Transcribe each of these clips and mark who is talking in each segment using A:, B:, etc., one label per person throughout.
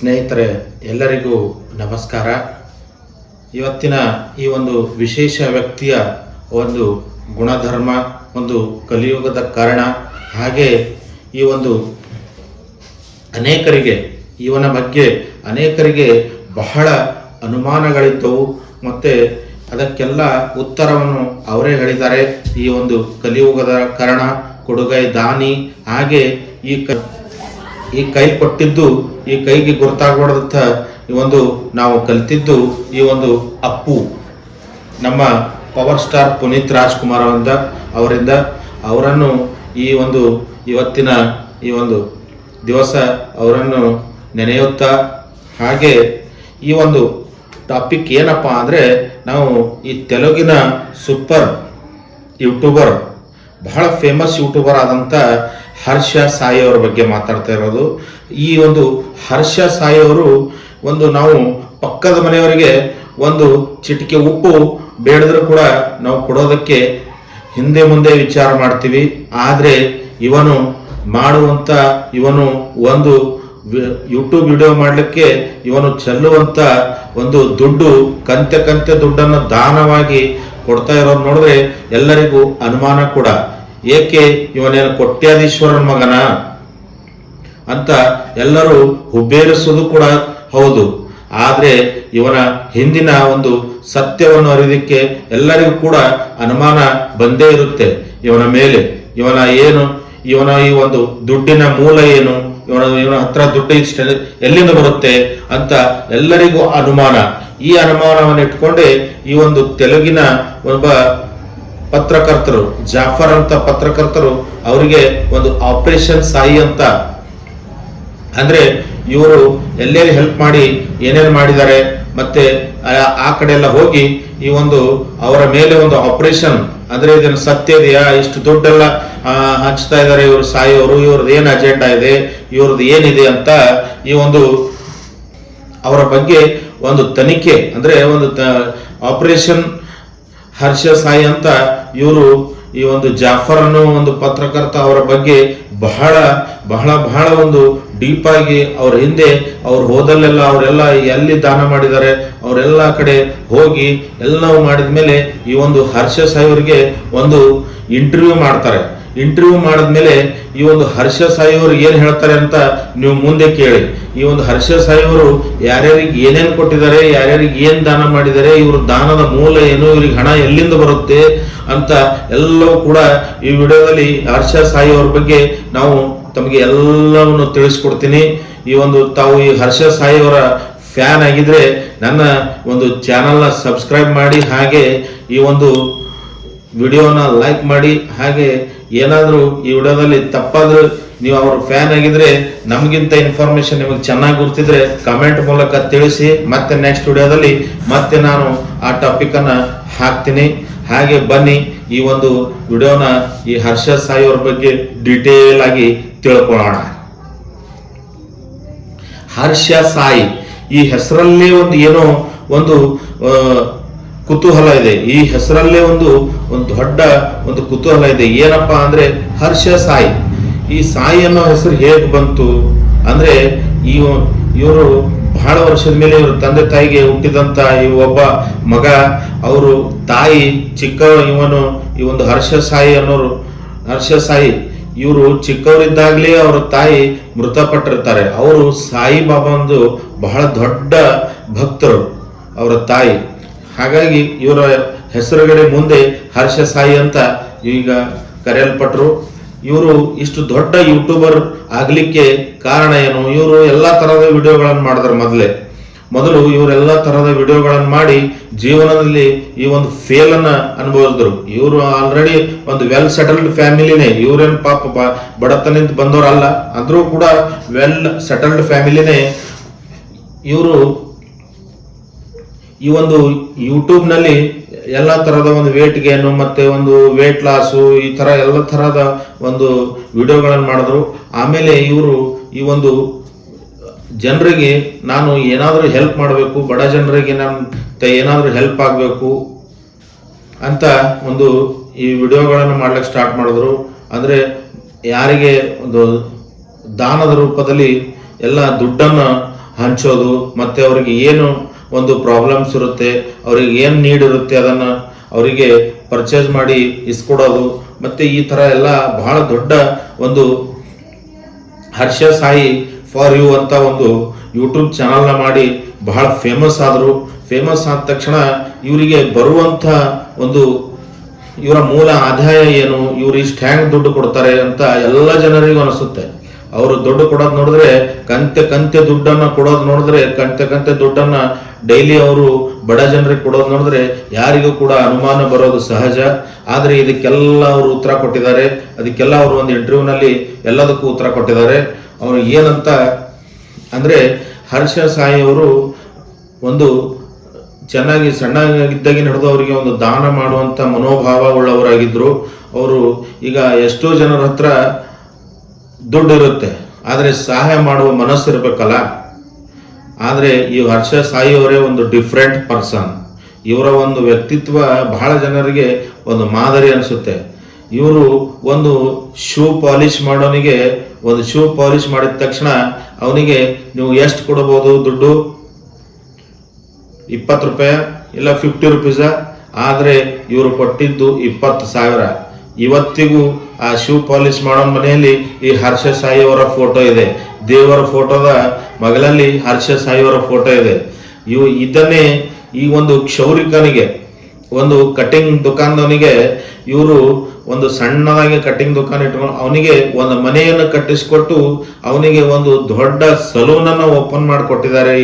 A: ಸ್ನೇಹಿತರೆ, ಎಲ್ಲರಿಗೂ ನಮಸ್ಕಾರ. ಇವತ್ತಿನ ಈ ಒಂದು ವಿಶೇಷ ವ್ಯಕ್ತಿಯ ಒಂದು ಗುಣಧರ್ಮ, ಒಂದು ಕಲಿಯುಗದ ಕಾರಣ, ಹಾಗೆ ಈ ಒಂದು ಅನೇಕರಿಗೆ, ಇವನ ಬಗ್ಗೆ ಅನೇಕರಿಗೆ ಬಹಳ ಅನುಮಾನಗಳಿದ್ದವು. ಮತ್ತು ಅದಕ್ಕೆಲ್ಲ ಉತ್ತರವನ್ನು ಅವರೇ ಹೇಳಿದ್ದಾರೆ. ಈ ಒಂದು ಕಲಿಯುಗದ ಕಾರಣ, ಕೊಡುಗೈ ದಾನಿ, ಹಾಗೆ ಈ ಕ ಈ ಕೈ ಕೊಟ್ಟಿದ್ದು, ಈ ಕೈಗೆ ಗುರುತಾಗಬಾರ್ದಂತ ಈ ಒಂದು ನಾವು ಕಲಿತಿದ್ದು ಈ ಒಂದು ಅಪ್ಪು. ನಮ್ಮ ಪವರ್ ಸ್ಟಾರ್ ಪುನೀತ್ ರಾಜ್ಕುಮಾರ್ ಅವರಿಂದ ಅವರಿಂದ ಅವರನ್ನು ಈ ಒಂದು ಇವತ್ತಿನ ಈ ಒಂದು ದಿವಸ ಅವರನ್ನು ನೆನೆಯುತ್ತಾ, ಹಾಗೆ ಈ ಒಂದು ಟಾಪಿಕ್ ಏನಪ್ಪ ಅಂದರೆ ನಾವು ಈ ತೆಲುಗಿನ ಸೂಪರ್ ಯೂಟ್ಯೂಬರ್ ಬಹಳ ಫೇಮಸ್ ಯೂಟ್ಯೂಬರ್ ಆದಂಥ ಹರ್ಷ ಸಾಯಿ ಅವರ ಬಗ್ಗೆ ಮಾತಾಡ್ತಾ ಇರೋದು. ಈ ಒಂದು ಹರ್ಷ ಸಾಯಿ ಅವರು ಒಂದು ನಾವು ಪಕ್ಕದ ಮನೆಯವರಿಗೆ ಒಂದು ಚಿಟಿಕೆ ಉಪ್ಪು ಬೇಡದ್ರೂ ಕೂಡ ನಾವು ಕೊಡೋದಕ್ಕೆ ಹಿಂದೆ ಮುಂದೆ ವಿಚಾರ ಮಾಡ್ತೀವಿ. ಆದರೆ ಇವನು ಮಾಡುವಂಥ ಇವನು ಒಂದು ಯೂಟ್ಯೂಬ್ ವಿಡಿಯೋ ಮಾಡಲಿಕ್ಕೆ ಇವನು ಚೆಲ್ಲುವಂಥ ಒಂದು ದುಡ್ಡು, ಕಂತೆ ಕಂತೆ ದುಡ್ಡನ್ನು ದಾನವಾಗಿ ಕೊಡ್ತಾ ಇರೋದು ನೋಡಿದ್ರೆ ಎಲ್ಲರಿಗೂ ಅನುಮಾನ ಕೂಡ. ಏಕೆ ಇವನೇನು ಕೊಟ್ಯಾದೀಶ್ವರನ ಮಗನ? ಅಂತ ಎಲ್ಲರೂ ಹುಬ್ಬೇರಿಸೋದು ಕೂಡ ಹೌದು. ಆದರೆ ಇವನ ಹಿಂದಿನ ಒಂದು ಸತ್ಯವನ್ನು ಅರಿಯೋದಕ್ಕೆ ಎಲ್ಲರಿಗೂ ಕೂಡ ಅನುಮಾನ ಬಂದೇ ಇರುತ್ತೆ ಇವನ ಮೇಲೆ. ಇವನ ಏನು, ಇವನ ಈ ಒಂದು ದುಡ್ಡಿನ ಮೂಲ ಏನು? ಇವನ ಇವನ ಹತ್ರ ದುಡ್ಡು ಇಷ್ಟ ಎಲ್ಲಿಂದ ಬರುತ್ತೆ ಅಂತ ಎಲ್ಲರಿಗೂ ಅನುಮಾನ. ಈ ಅನುಮಾನವನ್ನು ಇಟ್ಕೊಂಡೇ ಈ ಒಂದು ತೆಲುಗಿನ ಒಬ್ಬ ಪತ್ರಕರ್ತರು, ಜಾಫರ್ ಅಂತ ಪತ್ರಕರ್ತರು ಅವರಿಗೆ ಒಂದು ಆಪರೇಷನ್ ಸಾಯಿ ಅಂತ. ಅಂದ್ರೆ ಇವರು ಎಲ್ಲೆಲ್ಲಿ ಹೆಲ್ಪ್ ಮಾಡಿ, ಏನೇನು ಮಾಡಿದ್ದಾರೆ, ಮತ್ತೆ ಆ- ಕಡೆ ಎಲ್ಲ ಹೋಗಿ ಈ ಒಂದು ಅವರ ಮೇಲೆ ಒಂದು ಆಪರೇಷನ್ ಅಂದ್ರೆ ಇದನ್ನು ಸತ್ಯ ಇದೆಯಾ? ಇಷ್ಟು ದುಡ್ಡೆಲ್ಲ ಹಂಚ್ತಾ ಇದ್ದಾರೆ ಇವರು ಸಾಯೋರು, ಇವ್ರದ್ದು ಏನು ಅಜೆಂಡಾ ಇದೆ? ಇವ್ರದ್ದು ಏನಿದೆ ಅಂತ ಈ ಒಂದು ಅವರ ಬಗ್ಗೆ ಒಂದು ತನಿಖೆ, ಅಂದ್ರೆ ಒಂದು ಆಪರೇಷನ್ ಹರ್ಷ ಸಾಯಿ ಅಂತ ಇವರು ಈ ಒಂದು ಜಾಫರ್ ಅನ್ನೋ ಒಂದು ಪತ್ರಕರ್ತ ಅವರ ಬಗ್ಗೆ ಬಹಳ ಬಹಳ ಬಹಳ ಒಂದು ಡೀಪ್ ಆಗಿ ಅವ್ರ ಹಿಂದೆ ಅವ್ರು ಹೋದಲ್ಲೆಲ್ಲ ಅವರೆಲ್ಲ ಎಲ್ಲಿ ದಾನ ಮಾಡಿದ್ದಾರೆ, ಅವರೆಲ್ಲ ಕಡೆ ಹೋಗಿ ಎಲ್ಲವೂ ಮಾಡಿದ ಮೇಲೆ ಈ ಒಂದು ಹರ್ಷ ಸಾಹೇಬ್ರಿಗೆ ಒಂದು ಇಂಟರ್ವ್ಯೂ ಮಾಡ್ತಾರೆ. ಇಂಟರ್ವ್ಯೂ ಮಾಡಿದ್ಮೇಲೆ ಈ ಒಂದು ಹರ್ಷ ಸಾಯಿ ಅವರು ಏನು ಹೇಳ್ತಾರೆ ಅಂತ ನೀವು ಮುಂದೆ ಕೇಳಿ. ಈ ಒಂದು ಹರ್ಷ ಸಾಯಿ ಅವರು ಯಾರ್ಯಾರಿಗೆ ಏನೇನು ಕೊಟ್ಟಿದ್ದಾರೆ, ಯಾರ್ಯಾರಿಗೆ ಏನು ದಾನ ಮಾಡಿದ್ದಾರೆ, ಇವರು ದಾನದ ಮೂಲ ಏನು, ಇವ್ರಿಗೆ ಹಣ ಎಲ್ಲಿಂದ ಬರುತ್ತೆ ಅಂತ ಎಲ್ಲವೂ ಕೂಡ ಈ ವಿಡಿಯೋದಲ್ಲಿ ಹರ್ಷ ಸಾಯಿ ಅವ್ರ ಬಗ್ಗೆ ನಾವು ತಮಗೆ ಎಲ್ಲವನ್ನು ತಿಳಿಸ್ಕೊಡ್ತೀನಿ. ಈ ಒಂದು ತಾವು ಈ ಹರ್ಷ ಸಾಯಿ ಅವರ ಫ್ಯಾನ್ ಆಗಿದ್ರೆ ನನ್ನ ಒಂದು ಚಾನಲ್ನ ಸಬ್ಸ್ಕ್ರೈಬ್ ಮಾಡಿ ಹಾಗೆ ಈ ಒಂದು ವಿಡಿಯೋನ ಲೈಕ್ ಮಾಡಿ, ಹಾಗೆ ಏನಾದರೂ ಈ ವಿಡಿಯೋದಲ್ಲಿ ತಪ್ಪಾದ್ರೆ ನೀವು ಅವ್ರ ಫ್ಯಾನ್ ಆಗಿದ್ರೆ ನಮಗಿಂತ ಇನ್ಫಾರ್ಮೇಶನ್ ನಿಮಗೆ ಚೆನ್ನಾಗಿ ಗೊತ್ತಿದ್ರೆ ಕಮೆಂಟ್ ಮೂಲಕ ತಿಳಿಸಿ, ಮತ್ತೆ ನೆಕ್ಸ್ಟ್ ವಿಡಿಯೋದಲ್ಲಿ ಮತ್ತೆ ನಾನು ಆ ಟಾಪಿಕ್ ಅನ್ನ ಹಾಕ್ತೀನಿ. ಹಾಗೆ ಬನ್ನಿ, ಈ ಒಂದು ವಿಡಿಯೋನ ಈ ಹರ್ಷ ಸಾಯಿ ಅವ್ರ ಬಗ್ಗೆ ಡಿಟೇಲ್ ಆಗಿ ತಿಳ್ಕೊಳ್ಳೋಣ. ಹರ್ಷ ಸಾಯಿ, ಈ ಹೆಸರಲ್ಲೇ ಒಂದು ಏನೋ ಒಂದು ಕುತೂಹಲ ಇದೆ. ಈ ಹೆಸರಲ್ಲೇ ಒಂದು ಒಂದು ದೊಡ್ಡ ಒಂದು ಕುತೂಹಲ ಇದೆ. ಏನಪ್ಪಾ ಅಂದ್ರೆ ಹರ್ಷ ಸಾಯಿ. ಈ ಸಾಯಿ ಅನ್ನೋ ಹೆಸರು ಹೇಗೆ ಬಂತು ಅಂದ್ರೆ ಈ ಇವರು ಬಹಳ ವರ್ಷದ ಮೇಲೆ ಇವರು ತಂದೆ ತಾಯಿಗೆ ಹುಟ್ಟಿದಂತ ಈ ಒಬ್ಬ ಮಗ, ಅವರು ತಾಯಿ ಚಿಕ್ಕ ಇವನು ಈ ಒಂದು ಹರ್ಷ ಸಾಯಿ ಅನ್ನೋರು. ಹರ್ಷ ಸಾಯಿ, ಇವರು ಚಿಕ್ಕವರಿದ್ದಾಗಲೇ ಅವರ ತಾಯಿ ಮೃತಪಟ್ಟಿರ್ತಾರೆ. ಅವರು ಸಾಯಿ ಬಾಬಾ ಒಂದು ಬಹಳ ದೊಡ್ಡ ಭಕ್ತರು, ಅವರ ತಾಯಿ. ಹಾಗಾಗಿ ಇವರ ಹೆಸರುಗಡೆ ಮುಂದೆ ಹರ್ಷ ಸಾಯಿ ಅಂತ ಈಗ ಕರೆಯಲ್ಪಟ್ಟರು ಇವರು ಇಷ್ಟು ದೊಡ್ಡ ಯೂಟ್ಯೂಬರ್ ಆಗಲಿಕ್ಕೆ ಕಾರಣ ಏನು? ಇವರು ಎಲ್ಲಾ ತರಹದ ವಿಡಿಯೋಗಳನ್ನು ಮಾಡಿದ್ರು ಮೊದಲೇ. ಮೊದಲು ಇವರೆಲ್ಲ ತರಹದ ವಿಡಿಯೋಗಳನ್ನು ಮಾಡಿ ಜೀವನದಲ್ಲಿ ಈ ಒಂದು ಫೇಲ್ ಅನ್ನ ಅನುಭವಿಸಿದ್ರು. ಇವರು ಆಲ್ರೆಡಿ ಒಂದು ವೆಲ್ ಸೆಟಲ್ಡ್ ಫ್ಯಾಮಿಲಿನೇ ಇವರೇನು ಪಾಪ ಬಡತನದಿಂದ ಬಂದವರಲ್ಲ. ಅಂದ್ರೂ ಕೂಡ ವೆಲ್ ಸೆಟಲ್ಡ್ ಫ್ಯಾಮಿಲಿನೇ ಇವರು ಈ ಒಂದು ಯೂಟ್ಯೂಬ್ನಲ್ಲಿ ಎಲ್ಲ ತರಹದ ಒಂದು ವೇಟ್ ಗೇನು ಮತ್ತೆ ಒಂದು ವೇಟ್ ಲಾಸು ಈ ತರ ಎಲ್ಲ ತರಹದ ಒಂದು ವಿಡಿಯೋಗಳನ್ನು ಮಾಡಿದ್ರು. ಆಮೇಲೆ ಇವರು ಈ ಒಂದು ಜನರಿಗೆ ನಾನು ಏನಾದರೂ ಹೆಲ್ಪ್ ಮಾಡಬೇಕು, ಬಡ ಜನರಿಗೆ ನಾನು ಏನಾದರೂ ಹೆಲ್ಪ್ ಆಗಬೇಕು ಅಂತ ಒಂದು ಈ ವಿಡಿಯೋಗಳನ್ನು ಮಾಡ್ಲಿಕ್ಕೆ ಸ್ಟಾರ್ಟ್ ಮಾಡಿದ್ರು. ಅಂದರೆ ಯಾರಿಗೆ ಒಂದು ದಾನದ ರೂಪದಲ್ಲಿ ಎಲ್ಲ ದುಡ್ಡನ್ನು ಹಂಚೋದು, ಮತ್ತೆ ಅವರಿಗೆ ಏನು ಒಂದು ಪ್ರಾಬ್ಲಮ್ಸ್ ಇರುತ್ತೆ, ಅವ್ರಿಗೆ ಏನು ನೀಡ್ ಇರುತ್ತೆ ಅದನ್ನು ಅವರಿಗೆ ಪರ್ಚೇಸ್ ಮಾಡಿ ಇಸ್ಕೊಡೋದು, ಮತ್ತೆ ಈ ಥರ ಎಲ್ಲ ಬಹಳ ದೊಡ್ಡ ಒಂದು ಹರ್ಷ ಸಾಯಿ ಫಾರ್ ಯು ಅಂತ ಒಂದು ಯೂಟ್ಯೂಬ್ ಚಾನಲ್ನ ಮಾಡಿ ಬಹಳ ಫೇಮಸ್ ಆದರು. ಫೇಮಸ್ ಆದ ತಕ್ಷಣ ಇವರಿಗೆ ಬರುವಂಥ ಒಂದು ಇವರ ಮೂಲ ಆದಾಯ ಏನು, ಇವ್ರು ಇಷ್ಟು ಹ್ಯಾಂಗ್ ದುಡ್ಡು ಕೊಡ್ತಾರೆ ಅಂತ ಎಲ್ಲ ಜನರಿಗೂ ಅನಿಸುತ್ತೆ. ಅವರು ದುಡ್ಡು ಕೊಡೋದು ನೋಡಿದ್ರೆ ಕಂತೆ ಕಂತೆ ದುಡ್ಡನ್ನ ಕೊಡೋದು ನೋಡಿದ್ರೆ ಕಂತೆ ಕಂತೆ ದುಡ್ಡನ್ನ ಡೈಲಿ ಅವರು ಬಡ ಜನರಿಗೆ ಕೊಡೋದು ನೋಡಿದ್ರೆ ಯಾರಿಗೂ ಕೂಡ ಅನುಮಾನ ಬರೋದು ಸಹಜ. ಆದರೆ ಇದಕ್ಕೆಲ್ಲ ಅವರು ಉತ್ತರ ಕೊಟ್ಟಿದ್ದಾರೆ. ಅದಕ್ಕೆಲ್ಲ ಅವರು ಒಂದು ಇಂಟರ್ವ್ಯೂನಲ್ಲಿ ಎಲ್ಲದಕ್ಕೂ ಉತ್ತರ ಕೊಟ್ಟಿದ್ದಾರೆ. ಅವರು ಏನಂತ ಅಂದರೆ ಹರ್ಷ ಸಾಯಿ ಅವರು ಒಂದು ಚೆನ್ನಾಗಿ ಸಣ್ಣಗಿದ್ದಾಗಿ ನಡೆದು ಅವರಿಗೆ ಒಂದು ದಾನ ಮಾಡುವಂಥ ಮನೋಭಾವ ಉಳ್ಳವರಾಗಿದ್ದರು ಅವರು ಈಗ ಎಷ್ಟೋ ಜನರ ಹತ್ರ ದುಡ್ಡು ಇರುತ್ತೆ ಆದರೆ ಸಹಾಯ ಮಾಡುವ ಮನಸ್ಸು ಇರಬೇಕಲ್ಲ. ಆದರೆ ಈ ಹರ್ಷ ಸಾಯಿ ಅವರೇ ಒಂದು ಡಿಫ್ರೆಂಟ್ ಪರ್ಸನ್ ಇವರ ಒಂದು ವ್ಯಕ್ತಿತ್ವ ಬಹಳ ಜನರಿಗೆ ಒಂದು ಮಾದರಿ ಅನಿಸುತ್ತೆ. ಇವರು ಒಂದು ಶೂ ಪಾಲಿಶ್ ಮಾಡೋನಿಗೆ, ಒಂದು ಶೂ ಪಾಲಿಶ್ ಮಾಡಿದ ತಕ್ಷಣ ಅವನಿಗೆ ನೀವು ಎಷ್ಟು ಕೊಡಬಹುದು ದುಡ್ಡು? ಇಪ್ಪತ್ತು ರೂಪಾಯಿ ಇಲ್ಲ ಫಿಫ್ಟಿ ರುಪೀಸ ಆದರೆ ಇವರು ಕೊಟ್ಟಿದ್ದು ಇಪ್ಪತ್ತು ಸಾವಿರ. ಇವತ್ತಿಗೂ ಆ ಶೂ ಪಾಲಿಶ್ ಮಾಡೋ ಮನೆಯಲ್ಲಿ ಈ ಹರ್ಷ ಸಾಯಿ ಅವರ ಫೋಟೋ ಇದೆ. ದೇವರ ಫೋಟೋದ ಮಗಲಲ್ಲಿ ಹರ್ಷ ಸಾಯಿ ಅವರ ಫೋಟೋ ಇದೆ. ಇವು ಇದನ್ನೇ ಈ ಒಂದು ಕ್ಷೌರಿಕನಿಗೆ, ಒಂದು ಕಟಿಂಗ್ ದುಕಾನ್ದವನಿಗೆ, ಇವರು ಒಂದು ಸಣ್ಣದಾಗಿ ಕಟಿಂಗ್ ದುಕಾನ್ ಇಟ್ಕೊಂಡು ಅವನಿಗೆ ಒಂದು ಮನೆಯನ್ನು ಕಟ್ಟಿಸಿಕೊಟ್ಟು ಅವನಿಗೆ ಒಂದು ದೊಡ್ಡ ಸಲೂನ್ ಅನ್ನು ಓಪನ್ ಮಾಡಿಕೊಟ್ಟಿದ್ದಾರೆ.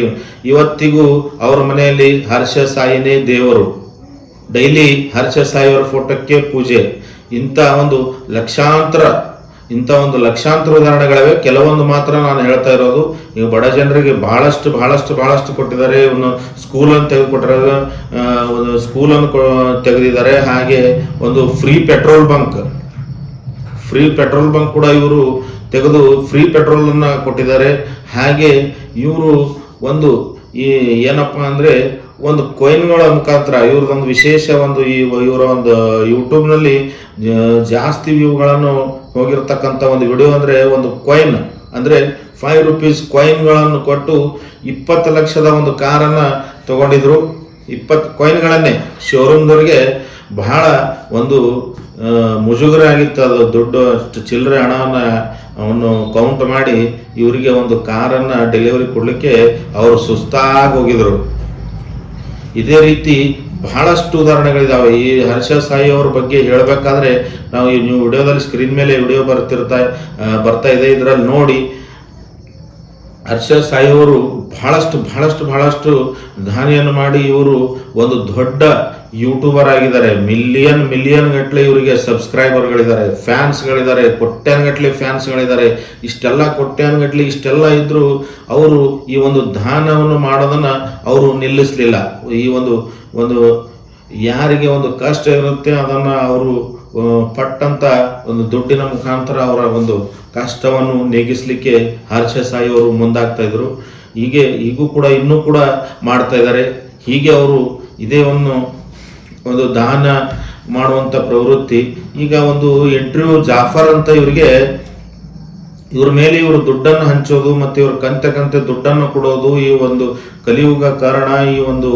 A: ಇವತ್ತಿಗೂ ಅವರ ಮನೆಯಲ್ಲಿ ಹರ್ಷ ಸಾಯಿನೇ ದೇವರು. ಡೈಲಿ ಹರ್ಷ ಸಾಯಿಯವರ ಫೋಟೋಕ್ಕೆ ಪೂಜೆ. ಇಂಥ ಒಂದು ಲಕ್ಷಾಂತರ ಇಂಥ ಒಂದು ಲಕ್ಷಾಂತರ ಉದಾಹರಣೆಗಳಿವೆ. ಕೆಲವೊಂದು ಮಾತ್ರ ನಾನು ಹೇಳ್ತಾ ಇರೋದು ಈಗ ಬಡ ಜನರಿಗೆ ಬಹಳಷ್ಟು ಬಹಳಷ್ಟು ಬಹಳಷ್ಟು ಕೊಟ್ಟಿದ್ದಾರೆ. ಒಂದು ಸ್ಕೂಲನ್ನು ತೆಗೆದುಕೊಟ್ಟಿರೋ ಒಂದು ಸ್ಕೂಲನ್ನು ತೆಗೆದಿದ್ದಾರೆ. ಹಾಗೆ ಒಂದು free petrol bunk. Free petrol bunk ಕೂಡ ಇವರು ತೆಗೆದು ಫ್ರೀ ಪೆಟ್ರೋಲ್ ಅನ್ನ ಕೊಟ್ಟಿದ್ದಾರೆ. ಹಾಗೆ ಇವರು ಒಂದು ಈ ಏನಪ್ಪ ಅಂದ್ರೆ ಒಂದು ಕೊಯಿನ್ಗಳ ಮುಖಾಂತರ, ಇವ್ರದೊಂದು ವಿಶೇಷ ಒಂದು ಈ ಇವರ ಒಂದು ಯೂಟ್ಯೂಬ್ನಲ್ಲಿ ಜಾಸ್ತಿ ವ್ಯೂಗಳನ್ನು ಹೋಗಿರ್ತಕ್ಕಂಥ ಒಂದು ವಿಡಿಯೋ ಅಂದ್ರೆ ಒಂದು ಕೊಯಿನ್ ಅಂದ್ರೆ ಫೈವ್ ರುಪೀಸ್ ಕಾಯಿನ್ಗಳನ್ನು ಕೊಟ್ಟು ಇಪ್ಪತ್ತು ಲಕ್ಷದ ಒಂದು ಕಾರನ್ನು ತಗೊಂಡಿದ್ರು. ಇಪ್ಪತ್ತು ಕೊಯಿನ್ಗಳನ್ನೇ ಶೋರೂಮ್ದವ್ರಿಗೆ ಬಹಳ ಒಂದು ಮುಜುಗರ ಆಗಿತ್ತು. ಅದು ದುಡ್ಡು ಅಷ್ಟು ಚಿಲ್ಲರೆ ಹಣವನ್ನ ಅವನು ಕೌಂಟ್ ಮಾಡಿ ಇವರಿಗೆ ಒಂದು ಕಾರನ್ನ ಡೆಲಿವರಿ ಕೊಡಲಿಕ್ಕೆ ಅವರು ಸುಸ್ತಾಗಿ ಹೋಗಿದ್ರು. ಇದೇ ರೀತಿ ಬಹಳಷ್ಟು ಉದಾಹರಣೆಗಳಿದಾವೆ. ಈ ಹರ್ಷ ಸಾಯಿ ಅವ್ರ ಬಗ್ಗೆ ಹೇಳಬೇಕಾದ್ರೆ, ನಾವು ಈ ನೀವು ವಿಡಿಯೋದಲ್ಲಿ ಸ್ಕ್ರೀನ್ ಮೇಲೆ ವಿಡಿಯೋ ಬರ್ತಿರ್ತಾ ಬರ್ತಾ ಇದೆ. ಇದರಲ್ಲಿ ನೋಡಿ ಹರ್ಷ ಸಾಯಿ ಅವರು ಬಹಳಷ್ಟು ಬಹಳಷ್ಟು ಬಹಳಷ್ಟು ದಾನಿಯನ್ನು ಮಾಡಿ ಇವರು ಒಂದು ದೊಡ್ಡ ಯೂಟ್ಯೂಬರ್ ಆಗಿದ್ದಾರೆ. ಮಿಲಿಯನ್ ಮಿಲಿಯನ್ ಗಟ್ಟಲೆ ಇವರಿಗೆ ಸಬ್ಸ್ಕ್ರೈಬರ್ಗಳಿದ್ದಾರೆ. ಫ್ಯಾನ್ಸ್ಗಳಿದ್ದಾರೆ. ಕೊಟ್ಯಾನ್ ಗಟ್ಟಲೆ ಫ್ಯಾನ್ಸ್ಗಳಿದ್ದಾರೆ. ಇಷ್ಟೆಲ್ಲ ಕೊಟ್ಯಾನ್ ಗಟ್ಟಲೆ ಇಷ್ಟೆಲ್ಲ ಇದ್ದರೂ ಅವರು ಈ ಒಂದು ದಾನವನ್ನು ಮಾಡೋದನ್ನ ಅವರು ನಿಲ್ಲಿಸಲಿಲ್ಲ. ಈ ಒಂದು ಒಂದು ಯಾರಿಗೆ ಒಂದು ಕಷ್ಟ ಇರುತ್ತೆ ಅದನ್ನ ಅವರು ಪಟ್ಟಂತ ಒಂದು ದುಡ್ಡಿನ ಮುಖಾಂತರ ಅವರ ಒಂದು ಕಷ್ಟವನ್ನು ನೀಗಿಸ್ಲಿಕ್ಕೆ ಹರ್ಷ ಸಾಯಿ ಅವರು ಮುಂದಾಗ್ತಾ ಇದ್ರು. ಹೀಗೆ ಈಗೂ ಕೂಡ ಇನ್ನೂ ಕೂಡ ಮಾಡ್ತಾ ಇದ್ದಾರೆ. ಹೀಗೆ ಅವರು ಇದೇ ಒಂದು ಒಂದು ದಾನ ಮಾಡುವಂತ ಪ್ರವೃತ್ತಿ. ಈಗ ಒಂದು ಇಂಟರ್ವ್ಯೂ ಜಾಫರ್ ಅಂತ ಇವರಿಗೆ, ಇವ್ರ ಮೇಲೆ ಇವರು ದುಡ್ಡನ್ನು ಹಂಚೋದು ಮತ್ತೆ ಇವರು ಕಂತೆ ಕಂತೆ ದುಡ್ಡನ್ನು ಕೊಡೋದು ಈ ಒಂದು ಕಲಿಯುಗ ಕಾರಣ, ಈ ಒಂದು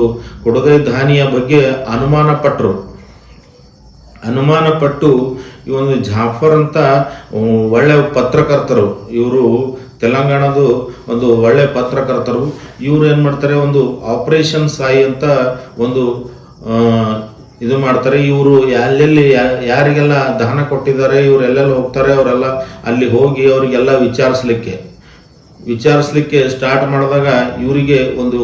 A: ಕೊಡುಗೈ ದಾನಿಯ ಬಗ್ಗೆ ಅನುಮಾನ ಪಟ್ಟರು ಅನುಮಾನ ಪಟ್ಟು ಈ ಒಂದು ಜಾಫರ್ ಅಂತ ಒಳ್ಳೆ ಪತ್ರಕರ್ತರು. ಇವರು ತೆಲಂಗಾಣದು ಒಂದು ಒಳ್ಳೆ ಪತ್ರಕರ್ತರು. ಇವರು ಏನು ಮಾಡ್ತಾರೆ, ಒಂದು ಆಪರೇಷನ್ ಸಾಯಿ ಅಂತ ಒಂದು ಇದು ಮಾಡ್ತಾರೆ. ಇವರು ಎಲ್ಲೆಲ್ಲಿ ಯಾರಿಗೆಲ್ಲ ದಾನ ಕೊಟ್ಟಿದ್ದಾರೆ, ಇವ್ರು ಎಲ್ಲೆಲ್ಲಿ ಹೋಗ್ತಾರೆ, ಅವರೆಲ್ಲ ಅಲ್ಲಿ ಹೋಗಿ ಅವರಿಗೆಲ್ಲ ವಿಚಾರಿಸ್ಲಿಕ್ಕೆ. ವಿಚಾರಿಸ್ಲಿಕ್ಕೆ ಸ್ಟಾರ್ಟ್ ಮಾಡಿದಾಗ ಇವರಿಗೆ ಒಂದು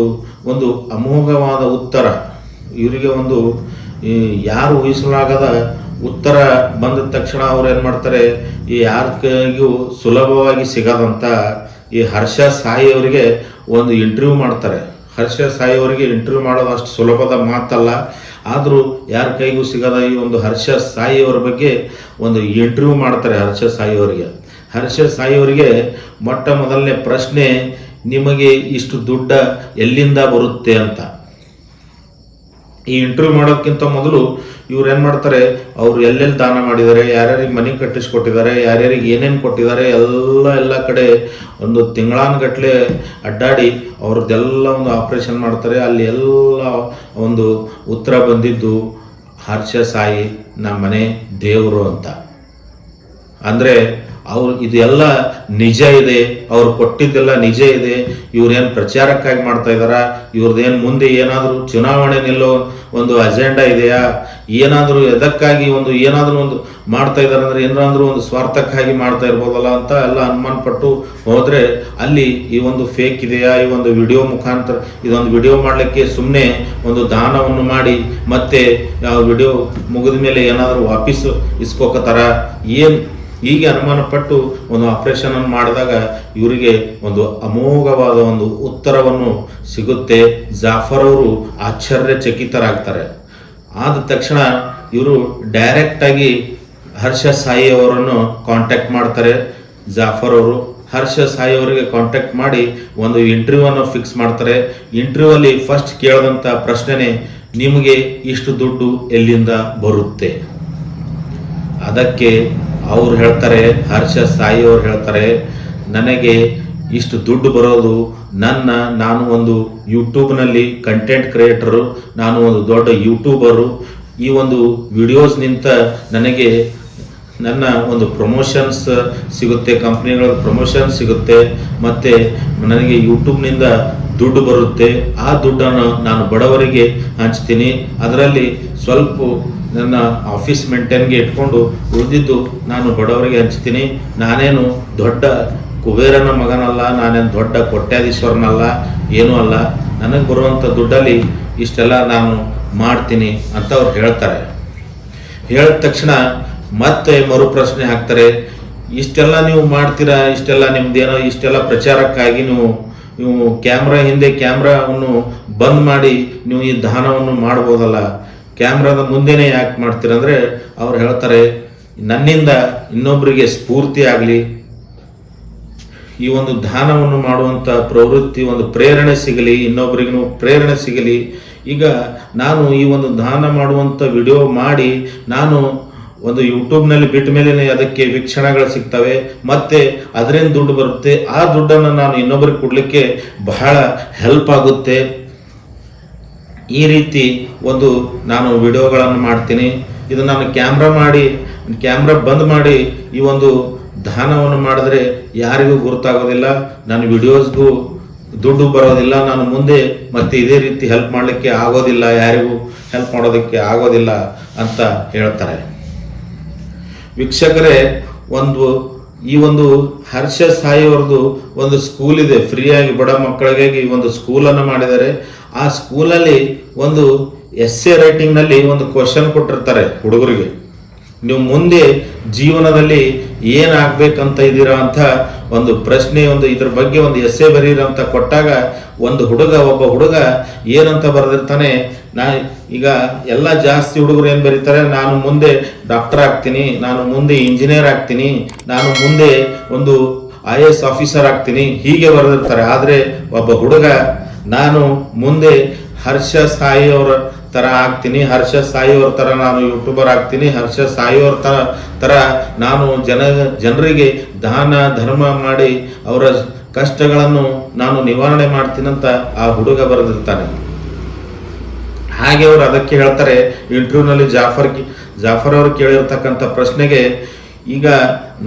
A: ಒಂದು ಅಮೋಘವಾದ ಉತ್ತರ. ಇವರಿಗೆ ಒಂದು ಈ ಯಾರು ಊಹಿಸಲಾಗದ ಉತ್ತರ ಬಂದ ತಕ್ಷಣ ಅವ್ರು ಏನು ಮಾಡ್ತಾರೆ, ಈ ಯಾರಿಗೂ ಸುಲಭವಾಗಿ ಸಿಗದಂತ ಈ ಹರ್ಷ ಸಾಯಿ ಅವರಿಗೆ ಒಂದು ಇಂಟರ್ವ್ಯೂ ಮಾಡ್ತಾರೆ. ಹರ್ಷ ಸಾಯಿ ಅವರಿಗೆ ಇಂಟರ್ವ್ಯೂ ಮಾಡೋದು ಅಷ್ಟು ಸುಲಭದ ಮಾತಲ್ಲ. ಆದರೂ ಯಾರ ಕೈಗೂ ಸಿಗದ ಈ ಒಂದು ಹರ್ಷ ಸಾಯಿ ಅವರ ಬಗ್ಗೆ ಒಂದು ಇಂಟರ್ವ್ಯೂ ಮಾಡ್ತಾರೆ ಹರ್ಷ ಸಾಯಿ ಅವರಿಗೆ. ಹರ್ಷ ಸಾಯಿ ಅವರಿಗೆ ಮೊಟ್ಟ ಮೊದಲನೇ ಪ್ರಶ್ನೆ, ನಿಮಗೆ ಇಷ್ಟು ದುಡ್ಡ ಎಲ್ಲಿಂದ ಬರುತ್ತೆ? ಅಂತ. ಈ ಇಂಟರ್ವ್ಯೂ ಮಾಡೋದಕ್ಕಿಂತ ಮೊದಲು ಇವ್ರು ಏನು ಮಾಡ್ತಾರೆ, ಅವ್ರು ಎಲ್ಲೆಲ್ಲಿ ದಾನ ಮಾಡಿದ್ದಾರೆ, ಯಾರ್ಯಾರಿಗೆ ಮನೆ ಕಟ್ಟಿಸ್ಕೊಟ್ಟಿದ್ದಾರೆ, ಯಾರ್ಯಾರಿಗೆ ಏನೇನು ಕೊಟ್ಟಿದ್ದಾರೆ, ಎಲ್ಲ ಎಲ್ಲ ಕಡೆ ಒಂದು ತಿಂಗಳಾನುಗಟ್ಟಲೆ ಅಡ್ಡಾಡಿ ಅವ್ರದ್ದೆಲ್ಲ ಒಂದು ಆಪರೇಷನ್ ಮಾಡ್ತಾರೆ. ಅಲ್ಲಿ ಎಲ್ಲ ಒಂದು ಉತ್ತರ ಬಂದಿದ್ದು, ಹರ್ಷ ಸಾಯಿ ನಮ್ಮ ಮನೆ ದೇವರು ಅಂತ. ಅಂದರೆ ಅವ್ರು, ಇದೆಲ್ಲ ನಿಜ ಇದೆ, ಅವ್ರು ಕೊಟ್ಟಿದ್ದೆಲ್ಲ ನಿಜ ಇದೆ ಇವ್ರೇನು ಪ್ರಚಾರಕ್ಕಾಗಿ ಮಾಡ್ತಾ ಇದಾರ? ಇವ್ರದ್ದೇನು ಮುಂದೆ ಏನಾದರೂ ಚುನಾವಣೆ ನಿಲ್ಲೋ ಒಂದು ಅಜೆಂಡಾ ಇದೆಯಾ? ಏನಾದರೂ ಎದಕ್ಕಾಗಿ ಒಂದು ಏನಾದರೂ ಒಂದು ಮಾಡ್ತಾ ಇದಾರೆ ಅಂದರೆ ಏನಾದರೂ ಒಂದು ಸ್ವಾರ್ಥಕ್ಕಾಗಿ ಮಾಡ್ತಾ ಇರ್ಬೋದಲ್ಲ ಅಂತ ಎಲ್ಲ ಅನುಮಾನ ಹೋದರೆ ಅಲ್ಲಿ ಈ ಒಂದು ಫೇಕ್ ಇದೆಯಾ? ಈ ಒಂದು ವಿಡಿಯೋ ಮುಖಾಂತರ ಇದೊಂದು ವಿಡಿಯೋ ಮಾಡಲಿಕ್ಕೆ ಸುಮ್ಮನೆ ಒಂದು ದಾನವನ್ನು ಮಾಡಿ ಮತ್ತೆ ವಿಡಿಯೋ ಮುಗಿದ ಮೇಲೆ ಏನಾದರೂ ವಾಪಸ್ ಇಸ್ಕೋಕತ್ತಾರ? ಏನು ಹೀಗೆ ಅನುಮಾನ ಪಟ್ಟು ಒಂದು ಆಪರೇಷನ್ ಅನ್ನು ಮಾಡಿದಾಗ ಇವರಿಗೆ ಒಂದು ಅಮೋಘವಾದ ಒಂದು ಉತ್ತರವನ್ನು ಸಿಗುತ್ತೆ. ಜಾಫರ್ ಅವರು ಆಶ್ಚರ್ಯಚಕಿತರಾಗ್ತಾರೆ. ಆದ ತಕ್ಷಣ ಇವರು ಡೈರೆಕ್ಟ್ ಆಗಿ ಹರ್ಷ ಸಾಯಿ ಅವರನ್ನು ಕಾಂಟ್ಯಾಕ್ಟ್ ಮಾಡ್ತಾರೆ. ಜಾಫರ್ ಅವರು ಹರ್ಷ ಸಾಯಿ ಅವರಿಗೆ ಕಾಂಟ್ಯಾಕ್ಟ್ ಮಾಡಿ ಒಂದು ಇಂಟರ್ವ್ಯೂ ಅನ್ನು ಫಿಕ್ಸ್ ಮಾಡ್ತಾರೆ. ಇಂಟರ್ವ್ಯೂ ಅಲ್ಲಿ ಫಸ್ಟ್ ಕೇಳಿದಂಥ ಪ್ರಶ್ನೆನೇ ನಿಮಗೆ ಇಷ್ಟು ದುಡ್ಡು ಎಲ್ಲಿಂದ ಬರುತ್ತೆ? ಅದಕ್ಕೆ ಅವ್ರು ಹೇಳ್ತಾರೆ, ಹರ್ಷ ಸಾಯಿ ಅವ್ರು ಹೇಳ್ತಾರೆ, ನನಗೆ ಇಷ್ಟು ದುಡ್ಡು ಬರೋದು ನನ್ನ, ನಾನು ಒಂದು ಯೂಟ್ಯೂಬ್ನಲ್ಲಿ ಕಂಟೆಂಟ್ ಕ್ರಿಯೇಟರು ನಾನು ಒಂದು ದೊಡ್ಡ ಯೂಟ್ಯೂಬರು ಈ ಒಂದು ವಿಡಿಯೋಸ್ನಿಂದ ನನಗೆ ನನ್ನ ಒಂದು ಪ್ರಮೋಷನ್ಸ್ ಸಿಗುತ್ತೆ ಕಂಪ್ನಿಗಳ ಪ್ರಮೋಷನ್ ಸಿಗುತ್ತೆ, ಮತ್ತು ನನಗೆ ಯೂಟ್ಯೂಬ್ನಿಂದ ದುಡ್ಡು ಬರುತ್ತೆ. ಆ ದುಡ್ಡನ್ನು ನಾನು ಬಡವರಿಗೆ ಹಂಚ್ತೀನಿ. ಅದರಲ್ಲಿ ಸ್ವಲ್ಪ ನನ್ನ ಆಫೀಸ್ ಮೇಂಟೈನ್ಗೆ ಇಟ್ಕೊಂಡು ಉಳಿದಿದ್ದು ನಾನು ಬಡವರಿಗೆ ಹಂಚ್ತೀನಿ. ನಾನೇನು ದೊಡ್ಡ ಕುಬೇರನ ಮಗನಲ್ಲ, ನಾನೇನು ದೊಡ್ಡ ಕೊಟ್ಯಾಧೀಶ್ವರನಲ್ಲ, ಏನೂ ಅಲ್ಲ. ನನಗೆ ಬರುವಂಥ ದುಡ್ಡಲ್ಲಿ ಇಷ್ಟೆಲ್ಲ ನಾನು ಮಾಡ್ತೀನಿ ಅಂತ ಅವ್ರು ಹೇಳ್ತಾರೆ. ಹೇಳಿದ ತಕ್ಷಣ ಮತ್ತೆ ಮರುಪ್ರಶ್ನೆ ಹಾಕ್ತಾರೆ. ಇಷ್ಟೆಲ್ಲ ನೀವು ಮಾಡ್ತೀರಾ? ಇಷ್ಟೆಲ್ಲ ನಿಮ್ದೇನೋ? ಇಷ್ಟೆಲ್ಲ ಪ್ರಚಾರಕ್ಕಾಗಿ ನೀವು ನೀವು ಕ್ಯಾಮ್ರಾ ಹಿಂದೆ ಕ್ಯಾಮ್ರಾವನ್ನು ಬಂದ್ ಮಾಡಿ ನೀವು ಈ ದಾನವನ್ನು ಮಾಡ್ಬೋದಲ್ಲ. ಕ್ಯಾಮ್ರಾದ ಮುಂದೆನೇ ಯಾಕೆ ಮಾಡ್ತೀರ ಅಂದರೆ ಅವ್ರು ಹೇಳ್ತಾರೆ, ನನ್ನಿಂದ ಇನ್ನೊಬ್ಬರಿಗೆ ಸ್ಫೂರ್ತಿ ಆಗಲಿ. ಈ ಒಂದು ದಾನವನ್ನು ಮಾಡುವಂಥ ಪ್ರವೃತ್ತಿ, ಒಂದು ಪ್ರೇರಣೆ ಸಿಗಲಿ ಇನ್ನೊಬ್ಬರಿಗೂ ಪ್ರೇರಣೆ ಸಿಗಲಿ. ಈಗ ನಾನು ಈ ಒಂದು ದಾನ ಮಾಡುವಂಥ ವಿಡಿಯೋ ಮಾಡಿ, ನಾನು ಒಂದು ಯೂಟ್ಯೂಬ್ನಲ್ಲಿ ಬಿಟ್ಟ ಮೇಲೆ ಅದಕ್ಕೆ ವೀಕ್ಷಣಗಳು ಸಿಗ್ತವೆ, ಮತ್ತೆ ಅದರಿಂದ ದುಡ್ಡು ಬರುತ್ತೆ, ಆ ದುಡ್ಡನ್ನು ನಾನು ಇನ್ನೊಬ್ಬರಿಗೆ ಕೊಡಲಿಕ್ಕೆ ಬಹಳ ಹೆಲ್ಪ್ ಆಗುತ್ತೆ. ಈ ರೀತಿ ಒಂದು ನಾನು ವಿಡಿಯೋಗಳನ್ನು ಮಾಡ್ತೀನಿ. ಇದು ನಾನು ಕ್ಯಾಮ್ರಾ ಮಾಡಿ, ಕ್ಯಾಮ್ರಾ ಬಂದ್ ಮಾಡಿ ಈ ಒಂದು ದಾನವನ್ನು ಮಾಡಿದ್ರೆ ಯಾರಿಗೂ ಗುರುತಾಗೋದಿಲ್ಲ. ನನ್ನ ವಿಡಿಯೋಸ್ಗೂ ದುಡ್ಡು ಬರೋದಿಲ್ಲ. ನಾನು ಮುಂದೆ ಮತ್ತೆ ಇದೇ ರೀತಿ ಹೆಲ್ಪ್ ಮಾಡಲಿಕ್ಕೆ ಆಗೋದಿಲ್ಲ, ಯಾರಿಗೂ ಹೆಲ್ಪ್ ಮಾಡೋದಕ್ಕೆ ಆಗೋದಿಲ್ಲ ಅಂತ ಹೇಳ್ತಾರೆ. ವೀಕ್ಷಕರೇ, ಒಂದು ಈ ಒಂದು ಹರ್ಷ ಸಾಯಿ ಅವ್ರದ್ದು ಒಂದು ಸ್ಕೂಲ್ ಇದೆ. ಫ್ರೀಯಾಗಿ ಬಡ ಮಕ್ಕಳಿಗಾಗಿ ಒಂದು ಸ್ಕೂಲನ್ನು ಮಾಡಿದ್ದಾರೆ. ಆ ಸ್ಕೂಲಲ್ಲಿ ಒಂದು ಎಸ್ ಎ ರೈಟಿಂಗ್ನಲ್ಲಿ ಒಂದು ಕ್ವಶನ್ ಕೊಟ್ಟಿರ್ತಾರೆ ಹುಡುಗರಿಗೆ. ನೀವು ಮುಂದೆ ಜೀವನದಲ್ಲಿ ಏನಾಗಬೇಕಂತ ಇದ್ದೀರಾ ಅಂತ ಒಂದು ಪ್ರಶ್ನೆ, ಒಂದು ಇದ್ರ ಬಗ್ಗೆ ಒಂದು ಎಸ್ಸೆ ಬರೀರಿ ಅಂತ ಕೊಟ್ಟಾಗ ಒಂದು ಹುಡುಗ, ಒಬ್ಬ ಹುಡುಗ ಏನಂತ ಬರೆದಿರ್ತಾನೆ, ನಾ ಈಗ ಎಲ್ಲ ಜಾಸ್ತಿ ಹುಡುಗರು ಏನು ಬರೀತಾರೆ, ನಾನು ಮುಂದೆ ಡಾಕ್ಟರ್ ಆಗ್ತೀನಿ, ನಾನು ಮುಂದೆ ಇಂಜಿನಿಯರ್ ಆಗ್ತೀನಿ, ನಾನು ಮುಂದೆ ಒಂದು ಐ ಎ ಎಸ್ ಆಫೀಸರ್ ಆಗ್ತೀನಿ, ಹೀಗೆ ಬರೆದಿರ್ತಾರೆ. ಆದರೆ ಒಬ್ಬ ಹುಡುಗ ನಾನು ಮುಂದೆ ಹರ್ಷ ಸಾಯಿ ಅವರ ತರ ಆಗ್ತೀನಿ, ಹರ್ಷ ಸಾಯಿ ಅವ್ರ ತರ ನಾನು ಯೂಟ್ಯೂಬರ್ ಆಗ್ತೀನಿ, ಹರ್ಷ ಸಾಯಿ ಅವ್ರ ತರ ತರ ನಾನು ಜನ, ಜನರಿಗೆ ದಾನ, ಧರ್ಮ ಮಾಡಿ ಅವರ ಕಷ್ಟಗಳನ್ನು ನಾನು ನಿವಾರಣೆ ಮಾಡ್ತೀನಂತ ಆ ಹುಡುಗ ಬರೆದಿರ್ತಾನೆ. ಹಾಗೆ ಅವರು ಅದಕ್ಕೆ ಹೇಳ್ತಾರೆ ಇಂಟರ್ವ್ಯೂನಲ್ಲಿ ಜಾಫರ್ ಜಾಫರ್ ಅವರು ಕೇಳಿರ್ತಕ್ಕಂಥ ಪ್ರಶ್ನೆಗೆ, ಈಗ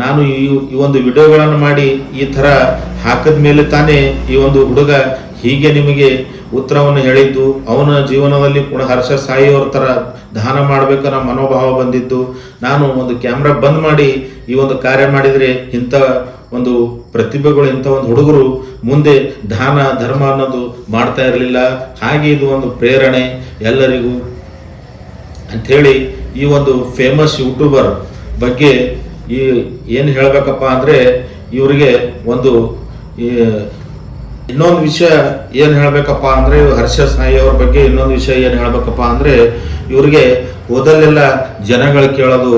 A: ನಾನು ಈ ಈ ಒಂದು ವಿಡಿಯೋಗಳನ್ನು ಮಾಡಿ ಈ ಥರ ಹಾಕಿದ ಮೇಲೆ ತಾನೇ ಈ ಒಂದು ಹುಡುಗ ಹೀಗೆ ನಿಮಗೆ ಉತ್ತರವನ್ನು ಹೇಳಿದ್ದು, ಅವನ ಜೀವನದಲ್ಲಿ ಕೂಡ ಹರ್ಷ ಸಾಯಿ ತರ ಥರ ದಾನ ಮಾಡಬೇಕನ್ನೋ ಮನೋಭಾವ ಬಂದಿದ್ದು, ನಾನು ಒಂದು ಕ್ಯಾಮ್ರಾ ಬಂದ್ ಮಾಡಿ ಈ ಒಂದು ಕಾರ್ಯ ಮಾಡಿದರೆ ಇಂಥ ಒಂದು ಪ್ರತಿಭೆಗಳು, ಇಂಥ ಒಂದು ಹುಡುಗರು ಮುಂದೆ ದಾನ, ಧರ್ಮ ಅನ್ನೋದು ಮಾಡ್ತಾ ಇರಲಿಲ್ಲ. ಹಾಗೆ ಇದು ಒಂದು ಪ್ರೇರಣೆ ಎಲ್ಲರಿಗೂ. ಅಂಥೇಳಿ ಈ ಒಂದು ಫೇಮಸ್ ಯೂಟ್ಯೂಬರ್ ಬಗ್ಗೆ ಈ ಏನು ಹೇಳಬೇಕಪ್ಪ ಅಂದರೆ, ಇವರಿಗೆ ಒಂದು ಇನ್ನೊಂದು ವಿಷಯ ಏನು ಹೇಳಬೇಕಪ್ಪ ಅಂದರೆ ಹರ್ಷ ಸ್ನಾಯಿ ಅವ್ರ ಬಗ್ಗೆ ಇನ್ನೊಂದು ವಿಷಯ ಏನು ಹೇಳಬೇಕಪ್ಪ ಅಂದರೆ ಇವ್ರಿಗೆ ಹೋದಲ್ಲೆಲ್ಲ ಜನಗಳು ಕೇಳೋದು,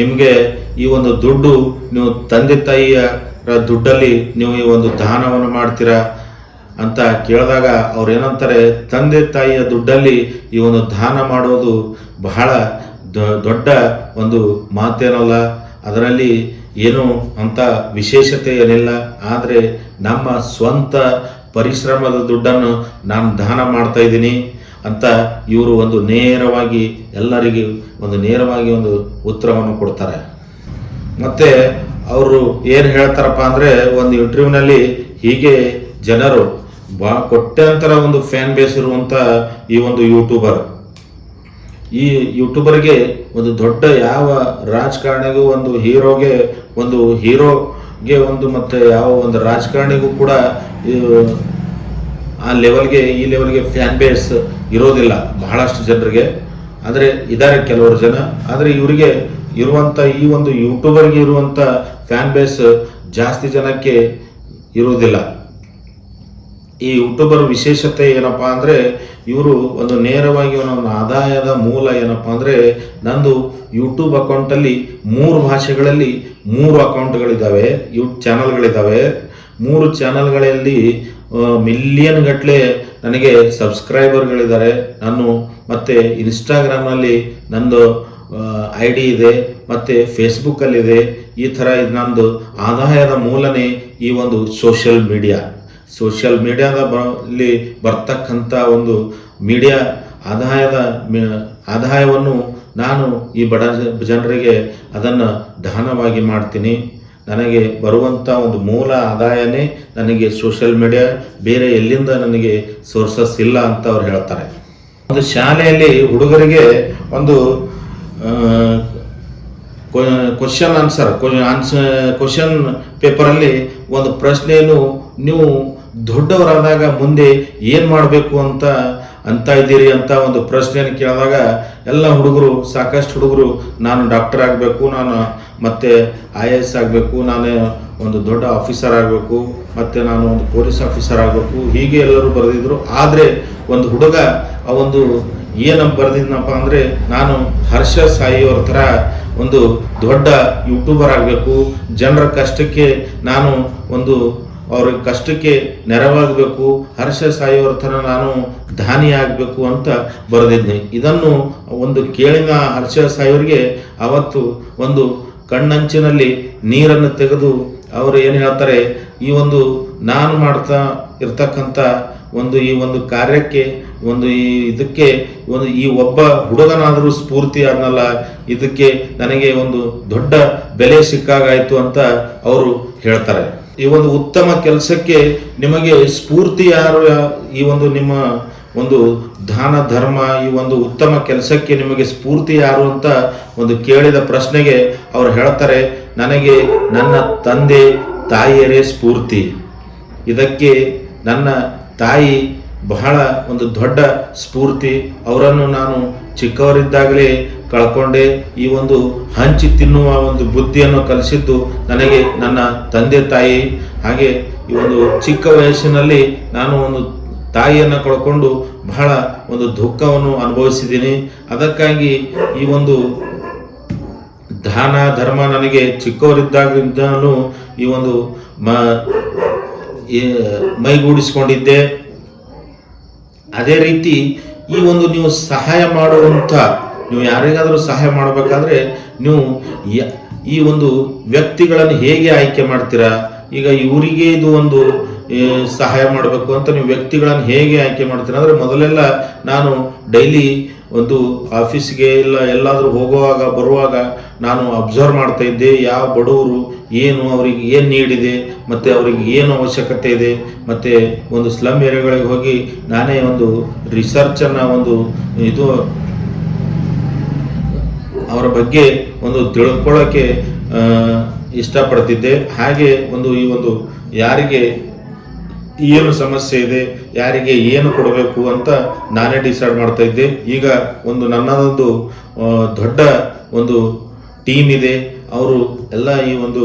A: ನಿಮಗೆ ಈ ಒಂದು ದುಡ್ಡು ನೀವು ತಂದೆ ತಾಯಿಯ ದುಡ್ಡಲ್ಲಿ ನೀವು ಈ ಒಂದು ದಾನವನ್ನು ಮಾಡ್ತೀರಾ ಅಂತ ಕೇಳಿದಾಗ ಅವ್ರು ಏನಂತಾರೆ, ತಂದೆ ತಾಯಿಯ ದುಡ್ಡಲ್ಲಿ ಈ ಒಂದು ದಾನ ಮಾಡೋದು ಬಹಳ ದೊಡ್ಡ ಒಂದು ಮಾತೇನಲ್ಲ, ಅದರಲ್ಲಿ ಏನು ಅಂತ ವಿಶೇಷತೆ ಏನಿಲ್ಲ, ಆದರೆ ನಮ್ಮ ಸ್ವಂತ ಪರಿಶ್ರಮದ ದುಡ್ಡನ್ನು ನಾನು ದಾನ ಮಾಡ್ತಾ ಇದ್ದೀನಿ ಅಂತ ಇವರು ಒಂದು ನೇರವಾಗಿ, ಎಲ್ಲರಿಗೆ ಒಂದು ನೇರವಾಗಿ ಒಂದು ಉತ್ತರವನ್ನು ಕೊಡ್ತಾರೆ. ಮತ್ತೆ ಅವರು ಏನು ಹೇಳ್ತಾರಪ್ಪ ಅಂದರೆ, ಒಂದು ಇಂಟರ್ವ್ಯೂನಲ್ಲಿ ಹೀಗೆ ಜನರು ಬಾ, ಕೊಟ್ಟಂತರ ಒಂದು ಫ್ಯಾನ್ ಬೇಸ್ ಇರುವಂಥ ಈ ಒಂದು ಯೂಟ್ಯೂಬರ್ ಈ ಯೂಟ್ಯೂಬರ್ಗೆ ಒಂದು ದೊಡ್ಡ ಯಾವ ರಾಜಕಾರಣಿಗೂ ಒಂದು ಹೀರೋಗೆ ಒಂದು ಹೀರೋಗೆ ಒಂದು ಮತ್ತೆ ಯಾವ ಒಂದು ರಾಜಕಾರಣಿಗೂ ಕೂಡ ಆ ಲೆವೆಲ್ಗೆ ಈ ಲೆವೆಲ್ಗೆ ಫ್ಯಾನ್ ಬೇಸ್ ಇರೋದಿಲ್ಲ ಬಹಳಷ್ಟು ಜನರಿಗೆ. ಆದರೆ ಇದ್ದಾರೆ ಕೆಲವರು ಜನ. ಆದರೆ ಇವರಿಗೆ ಇರುವಂಥ ಈ ಒಂದು ಯೂಟ್ಯೂಬರ್ಗೆ ಇರುವಂಥ ಫ್ಯಾನ್ ಬೇಸ್ ಜಾಸ್ತಿ ಜನಕ್ಕೆ ಇರುವುದಿಲ್ಲ. ಈ ಯೂಟ್ಯೂಬರ್ ವಿಶೇಷತೆ ಏನಪ್ಪಾ ಅಂದರೆ ಇವರು ಒಂದು ನೇರವಾಗಿ ಒಂದು ಆದಾಯದ ಮೂಲ ಏನಪ್ಪಾ ಅಂದರೆ ನಂದು ಯೂಟ್ಯೂಬ್ ಅಕೌಂಟಲ್ಲಿ ಮೂರು ಭಾಷೆಗಳಲ್ಲಿ ಮೂರು ಅಕೌಂಟ್ಗಳಿದ್ದಾವೆ ಯೂ ಚಾನಲ್ಗಳಿದ್ದಾವೆ ಮೂರು ಚಾನಲ್ಗಳಲ್ಲಿ ಮಿಲಿಯನ್ ಗಟ್ಟಲೆ ನನಗೆ ಸಬ್ಸ್ಕ್ರೈಬರ್ಗಳಿದ್ದಾರೆ ನಾನು ಮತ್ತು ಇನ್ಸ್ಟಾಗ್ರಾಮ್ನಲ್ಲಿ ನಂದು ಐ ಡಿ ಇದೆ, ಮತ್ತು ಫೇಸ್ಬುಕ್ಕಲ್ಲಿದೆ ಈ ಥರ ಇದು ನಂದು ಆದಾಯದ ಮೂಲನೇ ಈ ಒಂದು ಸೋಷಿಯಲ್ ಮೀಡಿಯಾ ಸೋಷಿಯಲ್ ಮೀಡಿಯಾದ ಬಲ್ಲಿ ಬರ್ತಕ್ಕಂಥ ಒಂದು ಮೀಡಿಯಾ ಆದಾಯದ ಆದಾಯವನ್ನು ನಾನು ಈ ಬಡ ಜನರಿಗೆ ಅದನ್ನು ದಾನವಾಗಿ ಮಾಡ್ತೀನಿ. ನನಗೆ ಬರುವಂಥ ಒಂದು ಮೂಲ ಆದಾಯನೇ ನನಗೆ ಸೋಷಿಯಲ್ ಮೀಡಿಯಾ ಬೇರೆ ಎಲ್ಲಿಂದ ನನಗೆ ಸೋರ್ಸಸ್ ಇಲ್ಲ ಅಂತ ಅವ್ರು ಹೇಳ್ತಾರೆ. ಒಂದು ಶಾಲೆಯಲ್ಲಿ ಹುಡುಗರಿಗೆ ಒಂದು ಕ್ವಶನ್ ಆನ್ಸರ್ ಕ್ವಶನ್ ಪೇಪರಲ್ಲಿ ಒಂದು ಪ್ರಶ್ನೆಯನ್ನು ನೀವು ದೊಡ್ಡವರಾದಾಗ ಮುಂದೆ ಏನು ಮಾಡಬೇಕು ಅಂತ ಅಂತ ಇದ್ದೀರಿ ಅಂತ ಒಂದು ಪ್ರಶ್ನೆಯನ್ನು ಕೇಳಿದಾಗ ಎಲ್ಲ ಹುಡುಗರು, ಸಾಕಷ್ಟು ಹುಡುಗರು, ನಾನು ಡಾಕ್ಟರ್ ಆಗಬೇಕು, ನಾನು ಮತ್ತೆ ಐ ಎ ಎಸ್ ಆಗಬೇಕು, ನಾನು ಒಂದು ದೊಡ್ಡ ಆಫೀಸರ್ ಆಗಬೇಕು, ಮತ್ತೆ ನಾನು ಒಂದು ಪೊಲೀಸ್ ಆಫೀಸರ್ ಆಗಬೇಕು, ಹೀಗೆ ಎಲ್ಲರೂ ಬರೆದಿದ್ದರು ಆದರೆ ಒಂದು ಹುಡುಗ ಆ ಒಂದು ಏನು ಬರೆದಿದ್ನಪ್ಪ ಅಂದರೆ, ನಾನು ಹರ್ಷ ಸಾಯಿಯವ್ರ ಥರ ಒಂದು ದೊಡ್ಡ ಯೂಟ್ಯೂಬರ್ ಆಗಬೇಕು, ಜನರ ಕಷ್ಟಕ್ಕೆ ನಾನು ಒಂದು ಅವ್ರ ಕಷ್ಟಕ್ಕೆ ನೆರವಾಗಬೇಕು, ಹರ್ಷ ಸಾಯೋರ ಥರ ನಾನು ದಾನಿ ಆಗಬೇಕು ಅಂತ ಬರೆದಿದ್ದೆ. ಇದನ್ನು ಒಂದು ಕೇಳಿನ ಹರ್ಷ ಸಾಯೋರಿಗೆ ಅವತ್ತು ಒಂದು ಕಣ್ಣಂಚಿನಲ್ಲಿ ನೀರನ್ನು ತೆಗೆದು ಅವರು ಏನು ಹೇಳ್ತಾರೆ, ಈ ಒಂದು ನಾನು ಮಾಡ್ತಾ ಇರ್ತಕ್ಕಂಥ ಒಂದು ಈ ಒಂದು ಕಾರ್ಯಕ್ಕೆ, ಒಂದು ಈ ಇದಕ್ಕೆ, ಒಂದು ಈ ಒಬ್ಬ ಹುಡುಗನಾದರೂ ಸ್ಫೂರ್ತಿ ಆದ್ನಲ್ಲ ಇದಕ್ಕೆ ನನಗೆ ಒಂದು ದೊಡ್ಡ ಬೆಲೆ ಸಿಕ್ಕಾಗಾಯಿತು ಅಂತ ಅವರು ಹೇಳ್ತಾರೆ. ಈ ಒಂದು ಉತ್ತಮ ಕೆಲಸಕ್ಕೆ ನಿಮಗೆ ಸ್ಫೂರ್ತಿ ಯಾರು ಈ ಒಂದು ನಿಮ್ಮ ಒಂದು ದಾನ, ಧರ್ಮ, ಈ ಒಂದು ಉತ್ತಮ ಕೆಲಸಕ್ಕೆ ನಿಮಗೆ ಸ್ಫೂರ್ತಿ ಯಾರು ಅಂತ ಒಂದು ಕೇಳಿದ ಪ್ರಶ್ನೆಗೆ ಅವ್ರು ಹೇಳ್ತಾರೆ, ನನಗೆ ನನ್ನ ತಂದೆ ತಾಯಿಯರೇ ಸ್ಫೂರ್ತಿ. ಇದಕ್ಕೆ ನನ್ನ ತಾಯಿ ಬಹಳ ಒಂದು ದೊಡ್ಡ ಸ್ಫೂರ್ತಿ. ಅವರನ್ನು ನಾನು ಚಿಕ್ಕವರಿದ್ದಾಗಲೇ ಕಳ್ಕೊಂಡೆ. ಈ ಒಂದು ಹಂಚಿ ತಿನ್ನುವ ಒಂದು ಬುದ್ಧಿಯನ್ನು ಕಲಿಸಿದ್ದು ನನಗೆ ನನ್ನ ತಂದೆ ತಾಯಿ. ಹಾಗೆ ಈ ಒಂದು ಚಿಕ್ಕ ವಯಸ್ಸಿನಲ್ಲಿ ನಾನು ಒಂದು ತಾಯಿಯನ್ನು ಕಳ್ಕೊಂಡು ಬಹಳ ಒಂದು ದುಃಖವನ್ನು ಅನುಭವಿಸಿದ್ದೀನಿ. ಅದಕ್ಕಾಗಿ ಈ ಒಂದು ದಾನ, ಧರ್ಮ ನನಗೆ ಚಿಕ್ಕವರಿದ್ದಾಗಿದ್ದಾನು ಈ ಒಂದು ಮ ಮೈಗೂಡಿಸ್ಕೊಂಡಿದ್ದೆ. ಅದೇ ರೀತಿ ಈ ಒಂದು ನೀವು ಸಹಾಯ ಮಾಡುವಂಥ, ನೀವು ಯಾರಿಗಾದರೂ ಸಹಾಯ ಮಾಡಬೇಕಾದ್ರೆ ನೀವು ಈ ಒಂದು ವ್ಯಕ್ತಿಗಳನ್ನು ಹೇಗೆ ಆಯ್ಕೆ ಮಾಡ್ತೀರಾ? ಈಗ ಇವರಿಗೆ ಇದು ಒಂದು ಸಹಾಯ ಮಾಡಬೇಕು ಅಂತ ನೀವು ವ್ಯಕ್ತಿಗಳನ್ನು ಹೇಗೆ ಆಯ್ಕೆ ಮಾಡ್ತೀರಾ? ಅಂದರೆ ಮೊದಲೆಲ್ಲ ನಾನು ಡೈಲಿ ಒಂದು ಆಫೀಸ್ಗೆ ಇಲ್ಲ, ಎಲ್ಲಾದರೂ ಹೋಗುವಾಗ, ಬರುವಾಗ ನಾನು ಅಬ್ಸರ್ವ್ ಮಾಡ್ತಾ ಇದ್ದೆ, ಯಾವ ಬಡವರು ಏನು ಅವರಿಗೆ ಏನು ನೀಡಿದೆ, ಮತ್ತು ಅವರಿಗೆ ಏನು ಅವಶ್ಯಕತೆ ಇದೆ, ಮತ್ತು ಒಂದು ಸ್ಲಮ್ ಏರಿಯಾಗಳಿಗೆ ಹೋಗಿ ನಾನೇ ಒಂದು ರಿಸರ್ಚನ್ನು ಒಂದು ಇದು ಅವರ ಬಗ್ಗೆ ಒಂದು ತಿಳ್ಕೊಳ್ಳೋಕ್ಕೆ ಇಷ್ಟಪಡ್ತಿದ್ದೆ. ಹಾಗೆ ಒಂದು ಈ ಒಂದು ಯಾರಿಗೆ ಏನು ಸಮಸ್ಯೆ ಇದೆ, ಯಾರಿಗೆ ಏನು ಕೊಡಬೇಕು ಅಂತ ನಾನೇ ಡಿಸೈಡ್ ಮಾಡ್ತಾ ಇದ್ದೆ. ಈಗ ಒಂದು ನನ್ನದೊಂದು ದೊಡ್ಡ ಒಂದು ಟೀಮ್ ಇದೆ. ಅವರು ಎಲ್ಲ ಈ ಒಂದು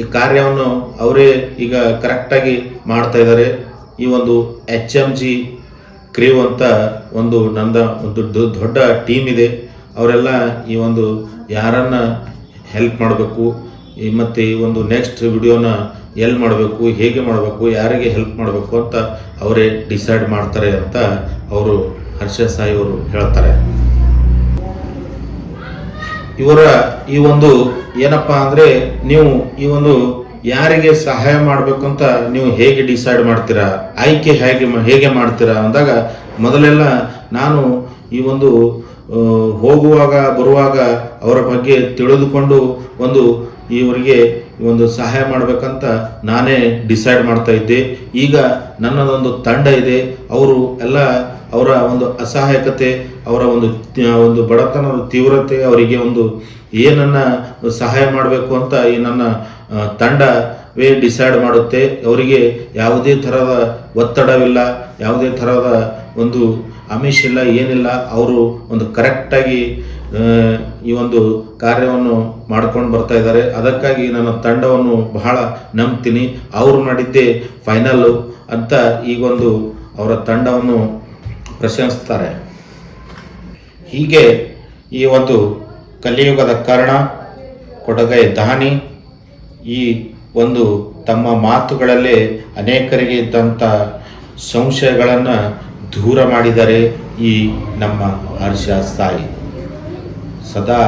A: ಈ ಕಾರ್ಯವನ್ನು ಅವರೇ ಈಗ ಕರೆಕ್ಟಾಗಿ ಮಾಡ್ತಾ ಇದ್ದಾರೆ. ಈ ಒಂದು ಎಚ್ ಎಂ ಜಿ ಕ್ರೀವ್ ಅಂತ ಒಂದು ನಂದ, ಒಂದು ದೊಡ್ಡ ಟೀಮ್ ಇದೆ. ಅವರೆಲ್ಲ ಈ ಒಂದು ಯಾರನ್ನ ಹೆಲ್ಪ್ ಮಾಡಬೇಕು. ಮತ್ತು ಈ ಒಂದು ನೆಕ್ಸ್ಟ್ ವಿಡಿಯೋನ ಎಲ್ಲಿ ಮಾಡಬೇಕು, ಹೇಗೆ ಮಾಡಬೇಕು, ಯಾರಿಗೆ ಹೆಲ್ಪ್ ಮಾಡಬೇಕು ಅಂತ ಅವರೇ ಡಿಸೈಡ್ ಮಾಡ್ತಾರೆ ಅಂತ ಅವರು ಹರ್ಷ ಸಾಯಿ ಅವರು ಹೇಳ್ತಾರೆ. ಇವರ ಈ ಒಂದು ಏನಪ್ಪಾ ಅಂದ್ರೆ ನೀವು ಈ ಒಂದು ಯಾರಿಗೆ ಸಹಾಯ ಮಾಡಬೇಕು ಅಂತ ನೀವು ಹೇಗೆ ಡಿಸೈಡ್ ಮಾಡ್ತೀರಾ, ಆಯ್ಕೆ ಹೇಗೆ ಹೇಗೆ ಮಾಡ್ತೀರಾ ಅಂದಾಗ ಮೊದಲೆಲ್ಲ ನಾನು ಈ ಒಂದು ಹೋಗುವಾಗ, ಬರುವಾಗ ಅವರ ಬಗ್ಗೆ ತಿಳಿದುಕೊಂಡು ಒಂದು ಇವರಿಗೆ ಒಂದು ಸಹಾಯ ಮಾಡಬೇಕಂತ ನಾನೇ ಡಿಸೈಡ್ ಮಾಡ್ತಾ ಇದ್ದೆ. ಈಗ ನನ್ನದೊಂದು ತಂಡ ಇದೆ. ಅವರು ಎಲ್ಲ ಅವರ ಒಂದು ಅಸಹಾಯಕತೆ, ಅವರ ಒಂದು ಒಂದು ಬಡತನದ ತೀವ್ರತೆ, ಅವರಿಗೆ ಒಂದು ಏನನ್ನ ಸಹಾಯ ಮಾಡಬೇಕು ಅಂತ ಈ ನನ್ನ ತಂಡ ವೇ ಡಿಸೈಡ್ ಮಾಡುತ್ತೆ. ಅವರಿಗೆ ಯಾವುದೇ ಥರದ ಒತ್ತಡವಿಲ್ಲ, ಯಾವುದೇ ಥರದ ಒಂದು ಆಮಿಷ ಇಲ್ಲ, ಏನಿಲ್ಲ. ಅವರು ಒಂದು ಕರೆಕ್ಟಾಗಿ ಈ ಒಂದು ಕಾರ್ಯವನ್ನು ಮಾಡ್ಕೊಂಡು ಬರ್ತಾ ಇದ್ದಾರೆ. ಅದಕ್ಕಾಗಿ ನನ್ನ ತಂಡವನ್ನು ಬಹಳ ನಂಬ್ತೀನಿ. ಅವರು ಮಾಡಿದ್ದೇ ಫೈನಲ್ಲು ಅಂತ ಈಗೊಂದು ಅವರ ತಂಡವನ್ನು ಪ್ರಶಂಸ್ತಾರೆ ಹೀಗೆ ಈ ಒಂದು ಕಲಿಯುಗದ ಕರ್ಣ, ಕೊಡಗೈ ದಾನಿ ಈ ಒಂದು ತಮ್ಮ ಮಾತುಗಳಲ್ಲೇ ಅನೇಕರಿಗೆ ಇದ್ದಂಥ ಸಂಶಯಗಳನ್ನು ದೂರ ಮಾಡಿದರೆ ಈ ನಮ್ಮ ಹರ್ಷ ಸಾಯಿ. ಸದಾ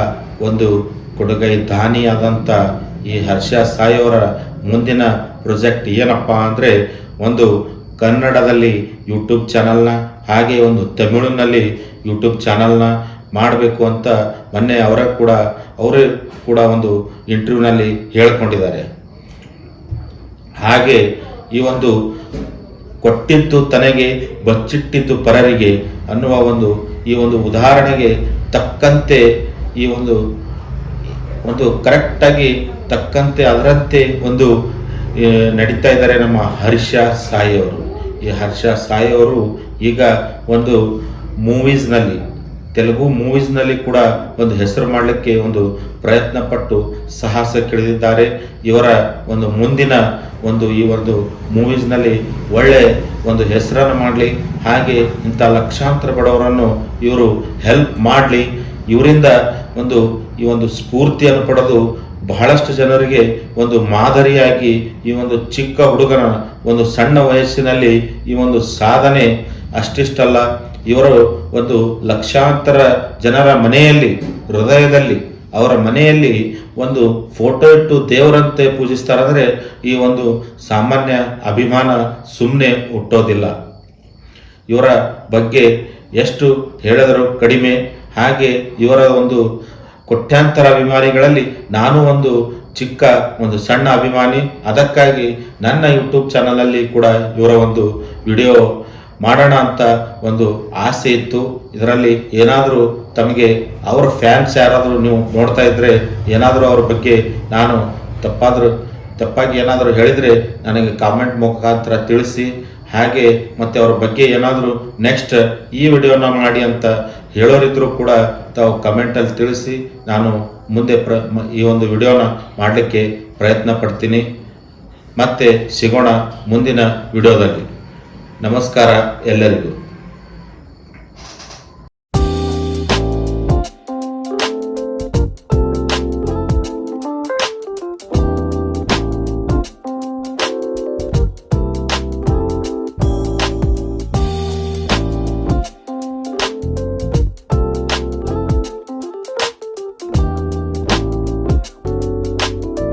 A: ಒಂದು ಕೊಡುಗೈ ದಾನಿಯಾದಂಥ ಈ ಹರ್ಷ ಸಾಯಿಯವರ ಮುಂದಿನ ಪ್ರೊಜೆಕ್ಟ್ ಏನಪ್ಪ ಅಂದರೆ ಒಂದು ಕನ್ನಡದಲ್ಲಿ ಯೂಟ್ಯೂಬ್ ಚಾನಲ್ನ, ಹಾಗೆ ಒಂದು ತಮಿಳಿನಲ್ಲಿ ಯೂಟ್ಯೂಬ್ ಚಾನಲ್ನ ಮಾಡಬೇಕು ಅಂತ ಮೊನ್ನೆ ಅವರ ಕೂಡ, ಅವರೇ ಕೂಡ ಒಂದು ಇಂಟರ್ವ್ಯೂನಲ್ಲಿ ಹೇಳ್ಕೊಂಡಿದ್ದಾರೆ. ಹಾಗೆ ಈ ಒಂದು ಕೊಟ್ಟಿದ್ದು ತನಗೆ ಬಚ್ಚಿಟ್ಟಿದ್ದು ಪರರಿಗೆ ಅನ್ನುವ ಒಂದು, ಈ ಒಂದು ಉದಾಹರಣೆಗೆ ತಕ್ಕಂತೆ ಈ ಒಂದು ಒಂದು ಕರೆಕ್ಟಾಗಿ ತಕ್ಕಂತೆ ಅದರಂತೆ ಒಂದು ನಡೀತಾ ಇದ್ದಾರೆ ನಮ್ಮ ಹರ್ಷ ಸಾಯಿ ಅವರು. ಈ ಹರ್ಷ ಸಾಯಿ ಅವರು ಈಗ ಒಂದು ಮೂವೀಸ್ನಲ್ಲಿ ತೆಲುಗು ಮೂವೀಸ್ನಲ್ಲಿ ಕೂಡ ಒಂದು ಹೆಸರು ಮಾಡಲಿಕ್ಕೆ ಒಂದು ಪ್ರಯತ್ನ ಪಟ್ಟು ಸಾಹಸಕ್ಕಿಳಿದಿದ್ದಾರೆ ಇವರ ಒಂದು ಮುಂದಿನ ಒಂದು ಈ ಒಂದು ಮೂವೀಸ್ನಲ್ಲಿ ಒಳ್ಳೆ ಒಂದು ಹೆಸರನ್ನು ಮಾಡಲಿ. ಹಾಗೆ ಇಂಥ ಲಕ್ಷಾಂತರ ಬಡವರನ್ನು ಇವರು ಹೆಲ್ಪ್ ಮಾಡಲಿ. ಇವರಿಂದ ಒಂದು ಈ ಒಂದು ಸ್ಫೂರ್ತಿಯನ್ನು ಪಡೆದು ಬಹಳಷ್ಟು ಜನರಿಗೆ ಒಂದು ಮಾದರಿಯಾಗಿ ಈ ಒಂದು ಚಿಕ್ಕ ಹುಡುಗನ ಒಂದು ಸಣ್ಣ ವಯಸ್ಸಿನಲ್ಲಿ ಈ ಒಂದು ಸಾಧನೆ ಅಷ್ಟಿಷ್ಟಲ್ಲ. ಇವರು ಒಂದು ಲಕ್ಷಾಂತರ ಜನರ ಮನೆಯಲ್ಲಿ, ಹೃದಯದಲ್ಲಿ ಅವರ ಮನೆಯಲ್ಲಿ ಒಂದು ಫೋಟೋ ಇಟ್ಟು ದೇವರಂತೆ ಪೂಜಿಸ್ತಾರಂದ್ರೆ ಈ ಒಂದು ಸಾಮಾನ್ಯ ಅಭಿಮಾನ ಸುಮ್ಮನೆ ಹುಟ್ಟೋದಿಲ್ಲ. ಇವರ ಬಗ್ಗೆ ಎಷ್ಟು ಹೇಳಿದರೂ ಕಡಿಮೆ. ಹಾಗೆ ಇವರ ಒಂದು ಕೋಟ್ಯಾಂತರ ಅಭಿಮಾನಿಗಳಲ್ಲಿ ನಾನು ಒಂದು ಚಿಕ್ಕ, ಒಂದು ಸಣ್ಣ ಅಭಿಮಾನಿ. ಅದಕ್ಕಾಗಿ ನನ್ನ ಯೂಟ್ಯೂಬ್ ಚಾನಲಲ್ಲಿ ಕೂಡ ಇವರ ಒಂದು ವಿಡಿಯೋ ಮಾಡೋಣ ಅಂತ ಒಂದು ಆಸೆ ಇತ್ತು. ಇದರಲ್ಲಿ ಏನಾದರೂ ತಮಗೆ ಅವರ ಫ್ಯಾನ್ಸ್ ಯಾರಾದರೂ ನೀವು ನೋಡ್ತಾ ಇದ್ರೆ ಏನಾದರೂ ಅವ್ರ ಬಗ್ಗೆ ನಾನು ತಪ್ಪಾದರೂ, ತಪ್ಪಾಗಿ ಏನಾದರೂ ಹೇಳಿದರೆ ನನಗೆ ಕಾಮೆಂಟ್ ಮುಖಾಂತರ ತಿಳಿಸಿ. ಹಾಗೆ ಮತ್ತು ಅವ್ರ ಬಗ್ಗೆ ಏನಾದರೂ ನೆಕ್ಸ್ಟ್ ಈ ವಿಡಿಯೋನ ಮಾಡಿ ಅಂತ ಹೇಳೋರಿದ್ರು ಕೂಡ ತಾವು ಕಮೆಂಟಲ್ಲಿ ತಿಳಿಸಿ. ನಾನು ಮುಂದೆ ಪ್ರ, ಈ ಒಂದು ವಿಡಿಯೋನ ಮಾಡಲಿಕ್ಕೆ ಪ್ರಯತ್ನ ಪಡ್ತೀನಿ. ಮತ್ತೆ ಸಿಗೋಣ ಮುಂದಿನ ವಿಡಿಯೋದಲ್ಲಿ. ನಮಸ್ಕಾರ ಎಲ್ಲರಿಗೂ.